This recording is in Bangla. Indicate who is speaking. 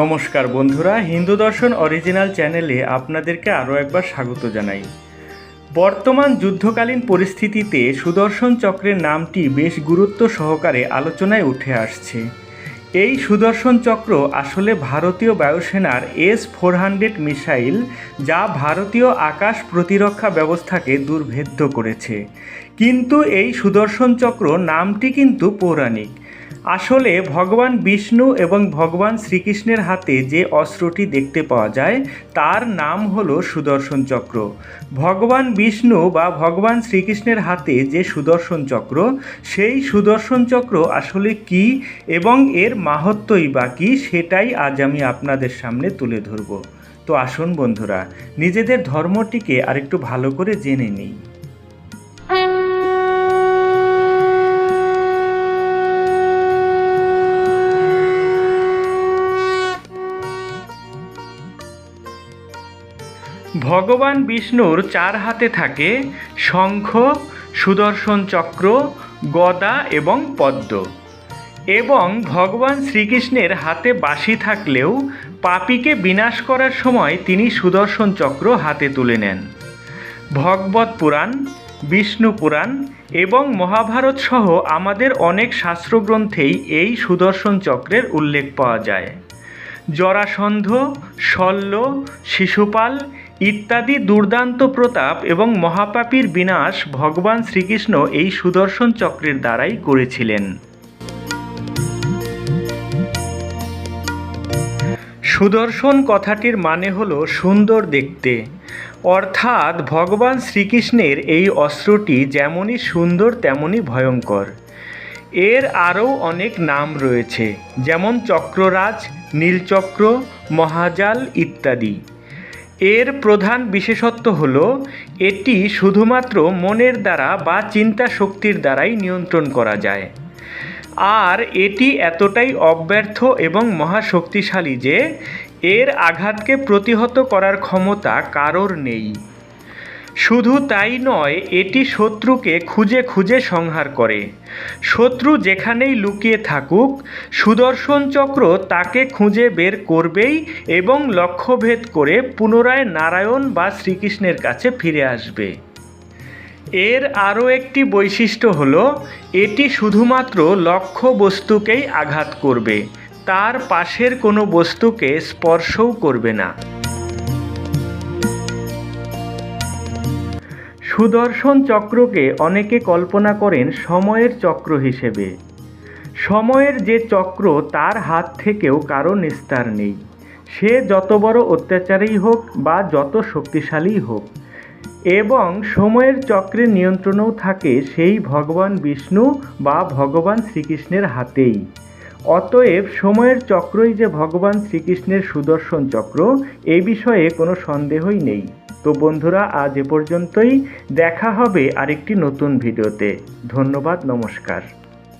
Speaker 1: নমস্কার বন্ধুরা, হিন্দু দর্শন অরিজিনাল চ্যানেলে আপনাদেরকে আরও একবার স্বাগত জানাই। বর্তমান যুদ্ধকালীন পরিস্থিতিতে সুদর্শন চক্রের নামটি বেশ গুরুত্ব সহকারে আলোচনায় উঠে আসছে। এই সুদর্শন চক্র আসলে ভারতীয় বায়ুসেনার এস ফোর হান্ড্রেড মিসাইল যা ভারতীয় আকাশ প্রতিরক্ষা ব্যবস্থাকে দুর্ভেদ্য করেছে। কিন্তু এই সুদর্শন চক্র নামটি কিন্তু পৌরাণিক। আসলে ভগবান বিষ্ণু এবং ভগবান শ্রীকৃষ্ণের হাতে যে অস্ত্রটি দেখতে পাওয়া যায়, তার নাম হল সুদর্শন চক্র। ভগবান বিষ্ণু বা ভগবান শ্রীকৃষ্ণের হাতে যে সুদর্শন চক্র, সেই সুদর্শন চক্র আসলে কি এবং এর মাহাত্মই বা কী, সেটাই আজ আমি আপনাদের সামনে তুলে ধরব। তো আসুন বন্ধুরা, নিজেদের ধর্মটিকে আরেকটু ভালো করে জেনে নিই। ভগবান বিষ্ণুর চার হাতে থাকে শঙ্খ, সুদর্শন চক্র, গদা এবং পদ্ম। এবং ভগবান শ্রীকৃষ্ণের হাতে বাসি থাকলেও পাপিকে বিনাশ করার সময় তিনি সুদর্শন চক্র হাতে তুলে নেন। ভগবত পুরাণ, বিষ্ণু পুরাণ এবং মহাভারত সহ আমাদের অনেক শাস্ত্রগ্রন্থেই এই সুদর্শন চক্রের উল্লেখ পাওয়া যায়। জরাসন্ধ, শল্য, শিশুপাল ইত্যাদি দুর্দান্ত প্রতাপ এবং মহাপাপীর বিনাশ ভগবান শ্রীকৃষ্ণ এই সুদর্শন চক্রের দ্বারাই করেছিলেন। সুদর্শন কথাটির মানে হলো সুন্দর দেখতে। অর্থাৎ ভগবান শ্রীকৃষ্ণের এই অস্ত্রটি যেমনই সুন্দর, তেমনই ভয়ঙ্কর। এর আরও অনেক নাম রয়েছে, যেমন চক্ররাজ, নীলচক্র, মহাজাল ইত্যাদি। এর প্রধান বিশেষত্ব হল, এটি শুধুমাত্র মনের দ্বারা বা চিন্তা শক্তির দ্বারাই নিয়ন্ত্রণ করা যায়। আর এটি এতটাই অব্যর্থ এবং মহাশক্তিশালী যে, এর আঘাতকে প্রতিহত করার ক্ষমতা কারোর নেই। শুধু তাই নয়, এটি শত্রুকে খুঁজে খুঁজে সংহার করে। শত্রু যেখানেই লুকিয়ে থাকুক, সুদর্শন চক্র তাকে খুঁজে বের করবেই এবং লক্ষ্যভেদ করে পুনরায় নারায়ণ বা শ্রীকৃষ্ণের কাছে ফিরে আসবে। এর আরও একটি বৈশিষ্ট্য হল, এটি শুধুমাত্র লক্ষ্য বস্তুকেই আঘাত করবে, তার পাশের কোনো বস্তুকে স্পর্শও করবে না। সুদর্শন চক্রকে অনেকে কল্পনা করেন সময়ের চক্র হিসেবে। সময়ের যে চক্র তার হাত থেকেও কারও নিস্তার নেই। সে যত বড় অত্যাচারী হোক বা যত শক্তিশালী হোক। এবং সময়ের চক্রের নিয়ন্ত্রণও থাকে সেই ভগবান বিষ্ণু বা ভগবান শ্রীকৃষ্ণের হাতেই। অতএব সময়ের চক্রই যে ভগবান শ্রীকৃষ্ণের সুদর্শন চক্র, এ বিষয়ে কোনো সন্দেহই নেই। তো বন্ধুরা আজ এ পর্যন্তই। দেখা হবে আরেকটি নতুন ভিডিওতে। ধন্যবাদ নমস্কার।